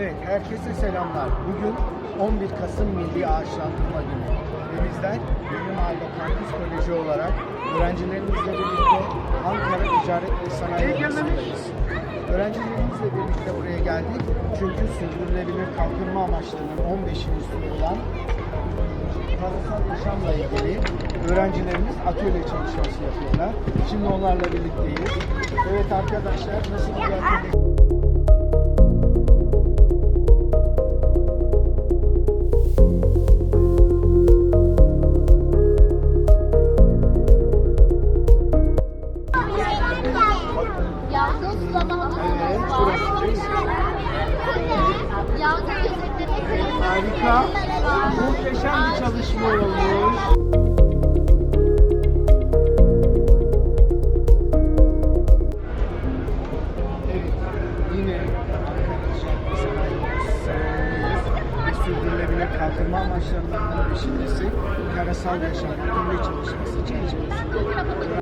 Herkese selamlar. Bugün 11 Kasım Milli Ağaçlandırma Günü. Ve bizler Yeni Mahalle Kampüs Koleji olarak öğrencilerimizle birlikte Ankara Ticaret ve Sanayi Odası'ndayız. Öğrencilerimizle birlikte buraya geldik. Çünkü sürdürülebilir kalkınma amaçlarının 15.si olan parasal yaşamla ilgili öğrencilerimiz atölye çalışması yapıyorlar. Şimdi onlarla birlikteyiz. Evet arkadaşlar nasıl bir atölye? Harika. Muhteşem bir çalışma olmuş. Yine arkadaşlar bir kalkınma peşindesi karasal yaşam atölye çalışması çerçevesinde